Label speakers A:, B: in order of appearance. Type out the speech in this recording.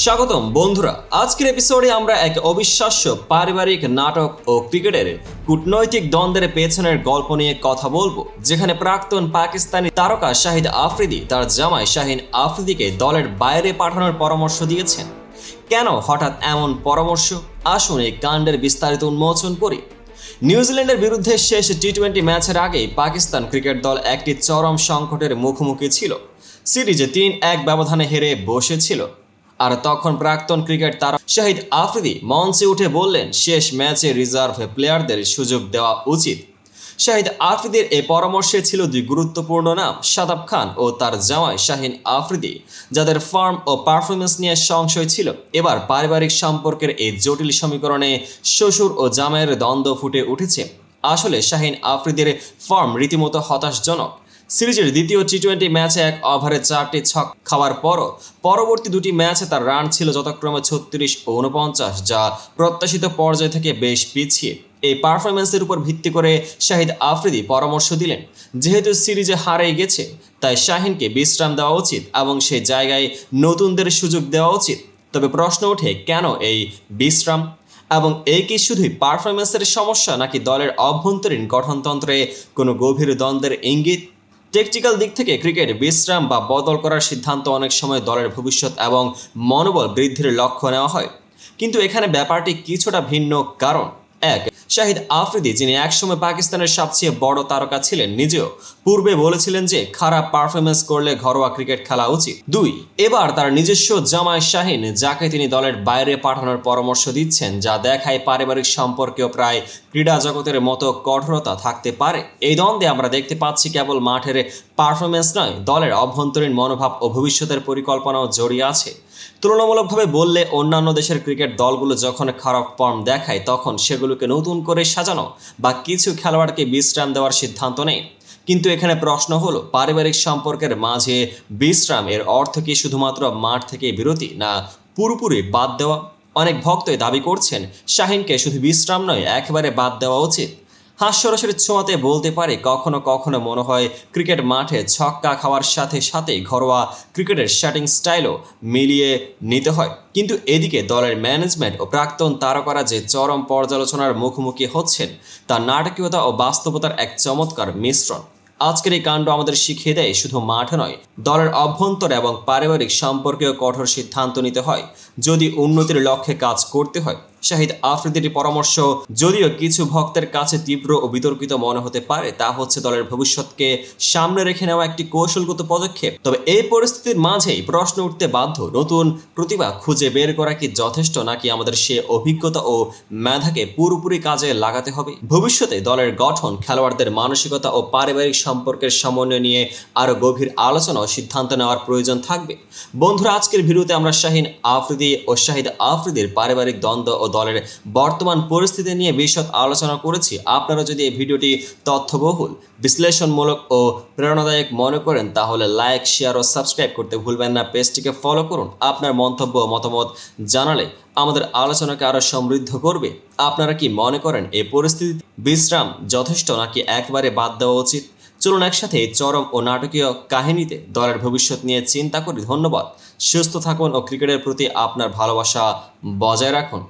A: স্বাগতম বন্ধুরা। আজকের এপিসোডে আমরা এক অবিশ্বাস্য পারিবারিক নাটক ও ক্রিকেটের কূটনৈতিক দ্বন্দ্বের পেছনের গল্প নিয়ে কথা বলব, যেখানে প্রাক্তন পাকিস্তানি তারকা শাহিদ আফ্রিদি তার জামাই শাহিন আফ্রিদিকে দলের বাইরে পাঠানোর পরামর্শ দিয়েছেন। কেন হঠাৎ এমন পরামর্শ? আসুন এই কাণ্ডের বিস্তারিত উন্মোচন করি। নিউজিল্যান্ডের বিরুদ্ধে শেষ টি টোয়েন্টি ম্যাচের আগেই পাকিস্তান ক্রিকেট দল একটি চরম সংকটের মুখোমুখি ছিল। সিরিজে তিন এক ব্যবধানে হেরে বসেছিল। আর তখন প্রাক্তন ক্রিকেট তারা শাহিদ আফ্রিদি মঞ্চে উঠে বললেন, শেষ ম্যাচে রিজার্ভ প্লেয়ারদের সুযোগ দেওয়া উচিত। শাহিদ আফ্রিদির এই পরামর্শে ছিল দুই গুরুত্বপূর্ণ নাম শাদাব খান ও তার জামাই শাহিন আফ্রিদি, যাদের ফর্ম ও পারফরমেন্স নিয়ে সংশয় ছিল। এবার পারিবারিক সম্পর্কের এই জটিল সমীকরণে শ্বশুর ও জামাইয়ের দ্বন্দ্ব ফুটে উঠেছে। আসলে শাহিন আফ্রিদির ফর্ম রীতিমতো হতাশজনক। সিরিজের দ্বিতীয় টি টোয়েন্টি ম্যাচে এক ওভারে চারটি ছক খাওয়ার পরও পরবর্তী দুটি ম্যাচে তার রান ছিল যথাক্রমে ছত্রিশ ও উনপঞ্চাশ যা প্রত্যাশিত পর্যায় থেকে বেশ পিছিয়ে। এই পারফরমেন্সের উপর ভিত্তি করে শাহিদ আফ্রিদি পরামর্শ দিলেন, যেহেতু সিরিজে হারে গেছে, তাই শাহিনকে বিশ্রাম দেওয়া উচিত এবং সেই জায়গায় নতুনদের সুযোগ দেওয়া উচিত। তবে প্রশ্ন ওঠে, কেন এই বিশ্রাম? এবং এই কি শুধুই পারফরমেন্সের সমস্যা নাকি দলের অভ্যন্তরীণ গঠনতন্ত্রে কোনো গভীর দ্বন্দ্বের ইঙ্গিত? টেকটিক্যাল দিক থেকে ক্রিকেট বিশ্রাম বা বদল করার সিদ্ধান্ত অনেক সময় দলের ভবিষ্যৎ এবং মনোবল বৃদ্ধির লক্ষ্য নেওয়া হয়। কিন্তু এখানে ব্যাপারটি কিছুটা ভিন্ন কারণ। এক, শাহিদ আফ্রিদি, যিনি একসময় পাকিস্তানের সবচেয়ে বড় তারকা ছিলেন, নিজেও পূর্বে বলেছিলেন যে খারাপ পারফরমেন্স করলে ঘরোয়া ক্রিকেট খেলা উচিত। দুই, এবার তার নিজস্ব জামাই শাহিন, যাকে তিনি দলের বাইরে পাঠানোর পরামর্শ দিচ্ছেন, যা দেখায় পারিবারিক সম্পর্কেও প্রায় ক্রীড়া জগতের মতো কঠোরতা থাকতে পারে। এই দ্বন্দ্বে আমরা দেখতে পাচ্ছি কেবল মাঠের পারফরমেন্স নয়, দলের অভ্যন্তরীণ মনোভাব ও ভবিষ্যতের পরিকল্পনাও জড়িয়ে আছে। তুলনামূলকভাবে বললে অন্যান্য দেশের ক্রিকেট দলগুলো যখন খারাপ ফর্ম দেখায়, তখন সেগুলোকে নতুন করে সাজানো বা কিছু খেলোয়াড়কে বিশ্রাম দেওয়ার সিদ্ধান্ত নেয়। কিন্তু এখানে প্রশ্ন হলো, পারিবারিক সম্পর্কের মাঝে বিশ্রাম এর অর্থ কি শুধুমাত্র মাঠ থেকে বিরতি না পুরোপুরি বাদ দেওয়া? অনেক ভক্তই দাবি করছেন, শাহিনকে শুধু বিশ্রাম নয়, একেবারে বাদ দেওয়া উচিত। হাস্যরসের ছোঁয়াতে বলতে পারে, কখনো কখনো মনে হয় ক্রিকেট মাঠে ছক্কা খাওয়ার সাথে সাথে ঘরোয়া ক্রিকেটের শ্যাটিং স্টাইলও মিলিয়ে নিতে হয়। কিন্তু এদিকে দলের ম্যানেজমেন্ট ও প্রাক্তন তারকারা যে চরম পর্যালোচনার মুখোমুখি হচ্ছেন, তা নাটকীয়তা ও বাস্তবতার এক চমৎকার মিশ্রণ। আজকের এই কাণ্ড আমাদের শিখিয়ে দেয় শুধু মাঠে নয়, দলের অভ্যন্তর এবং পারিবারিক সম্পর্কেও কঠোর সিদ্ধান্ত নিতে হয়, যদি উন্নতির লক্ষ্যে কাজ করতে হয়। শাহিদ আফ্রিদির পরামর্শ, যদিও কিছু ভক্তের কাছে তীব্র ও বিতর্কিত মনে হতে পারে, তা হচ্ছে দলের ভবিষ্যৎকে সামনে রেখে নেওয়া একটি কৌশলগত পদক্ষেপ। তবে এই পরিস্থিতির মাঝেই প্রশ্ন উঠতে বাধ্য, নতুন প্রতিভা খুঁজে বের করা কি যথেষ্ট, নাকি আমাদের সে অভিজ্ঞতা ও মেধাকে পুরোপুরি কাজে লাগাতে হবে? ভবিষ্যতে দলের গঠন, খেলোয়াড়দের মানসিকতা ও পারিবারিক সম্পর্কের সমন্বয় নিয়ে আরও গভীর আলোচনা ও সিদ্ধান্ত নেওয়ার প্রয়োজন থাকবে। বন্ধুরা, আজকের ভিডিওতে আমরা শাহিন আফ্রিদি ও শাহিদ আফ্রিদির পারিবারিক দ্বন্দ্ব ও দলের বর্তমান পরিস্থিতি নিয়ে বিশদ আলোচনা করেছি। আপনারা যদি এই ভিডিওটি তথ্যবহুল, বিশ্লেষণমূলক ও প্রেরণাদায়ক মনে করেন, তাহলে লাইক, শেয়ার ও সাবস্ক্রাইব করতে ভুলবেন না। পেজটিকে ফলো করুন। আপনার মন্তব্য ও মতামত জানালে আমাদের আলোচনাকে আরও সমৃদ্ধ করবে। আপনারা কি মনে করেন এই পরিস্থিতিতে বিশ্রাম যথেষ্ট নাকি একবারে বাদ দেওয়া উচিত? চলুন একসাথে চরম ও নাটকীয় কাহিনীতে দলের ভবিষ্যৎ নিয়ে চিন্তা করি। ধন্যবাদ। সুস্থ থাকুন ও ক্রিকেটের প্রতি আপনার ভালোবাসা বজায় রাখুন।